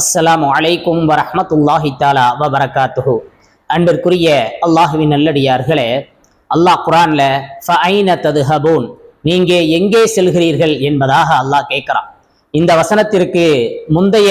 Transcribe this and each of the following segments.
அஸ்ஸலாமு அலைக்கும் வரஹ்மத்துல்லாஹி தாலா வபரகாத்துஹு. அன்பிற்குரிய அல்லாஹுவின் நல்லடியார்களே அல்லாஹ் குரான்ல தது ஹபூன் நீங்க எங்கே செல்கிறீர்கள் என்பதாக அல்லாஹ் கேட்கிறான். இந்த வசனத்திற்கு முந்தைய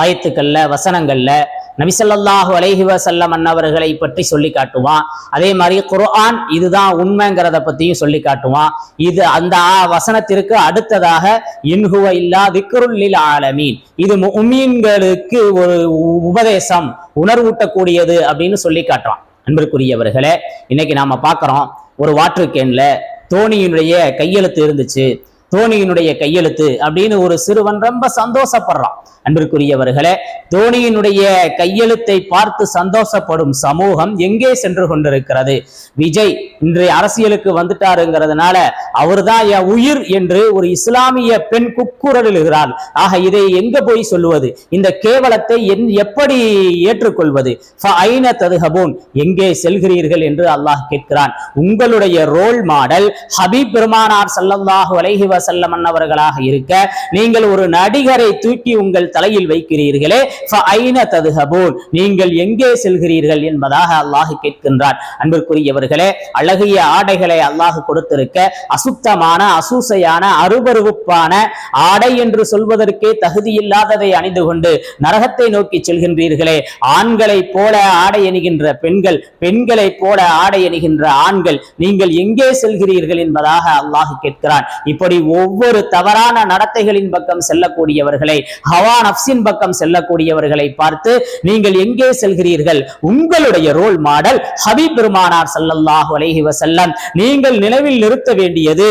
ஆயத்துக்கள்ல வசனங்கள்ல நபிசல்லாஹு அலைஹி வசல்லம் அன்னவர்களை பற்றி சொல்லி காட்டுவான். அதே மாதிரி குர்ஆன் இதுதான் உண்மைங்கிறத பத்தியும் சொல்லி காட்டுவான். இது அந்த வசனத்திற்கு அடுத்ததாக இன்ஹுவ இல்லா திக்ருல்லில் ஆலமீன். இது உமீன்களுக்கு ஒரு உ- உபதேசம் உணர்வூட்டக்கூடியது அப்படின்னு சொல்லி காட்டுறான் அன்பிற்குரியவர்களே இன்னைக்கு நாம பார்க்குறோம் ஒரு வாட்டர் கேன்ல தோனியினுடைய கையெழுத்து இருந்துச்சு. தோனியினுடைய கையெழுத்து அப்படின்னு ஒரு சிறுவன் ரொம்ப சந்தோஷப்படுறான். அன்பிற்குரியவர்களே தோனியினுடைய கையெழுத்தை பார்த்து சந்தோஷப்படும் சமூகம் எங்கே சென்று கொண்டிருக்கிறது? விஜய் இன்றைய அரசியலுக்கு வந்துட்டாருங்கிறதுனால அவர்தான் என் உயிர் என்று ஒரு இஸ்லாமிய பெண் குக்குரலிடுகிறாள் ஆக இதை எங்க போய் சொல்லுவது? இந்த கேவலத்தை என் எப்படி ஏற்றுக்கொள்வது? ஃபஐன எங்கே செல்கிறீர்கள் என்று அல்லாஹ் கேட்கிறான். உங்களுடைய ரோல் மாடல் ஹபீப் பெருமானார் ஸல்லல்லாஹு அலைஹி வஸல்லம் அவர்களாக இருக்க நீங்கள் ஒரு நடிகரை தூக்கி உங்கள் தலையில் வைக்கிறீர்களே ஃபஐன ததுஹபூன். நீங்கள் எங்கே செல்கிறீர்கள் என்பதாக அல்லாஹ் கேட்கின்றான். அன்பிற்குரியவர்களே அழகிய ஆடைகளை அல்லாஹ் கொடுத்திருக்க அசுத்தமான அசூசையான அருபருவுப்பான ஆடை என்று சொல்வதற்கே தகுதியில்லாததை அணிந்து கொண்டு நரகத்தை நோக்கி செல்கின்றீர்களே. ஆண்களைப் போல ஆடை அணிகின்ற பெண்கள் பெண்களைப் போல ஆடை அணிகின்ற ஆண்கள் நீங்கள் எங்கே செல்கிறீர்கள் என்பதாக அல்லாஹ் கேட்கிறான். இப்படி ஒவ்வொரு தவறான நடத்தைகளின் பக்கம் செல்லக்கூடியவர்களை ஹவா நப்சின் பக்கம் செல்லக்கூடியவர்களை பார்த்து நீங்கள் எங்கே செல்கிறீர்கள்? உங்களுடைய ரோல் மாடல் ஹபீப் பெருமானார் ஸல்லல்லாஹு அலைஹி வசல்லம் நீங்கள் நினைவில் நிறுத்த வேண்டியது.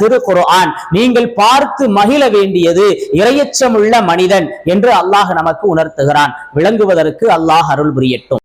திருக்குர்ஆன். நீங்கள் பார்த்து மகிழ வேண்டியது இரையச்சமுள்ள மனிதன் என்று அல்லாஹ் நமக்கு உணர்த்துகிறான். விளங்குவதற்கு அல்லாஹ் அருள் புரியட்டும்.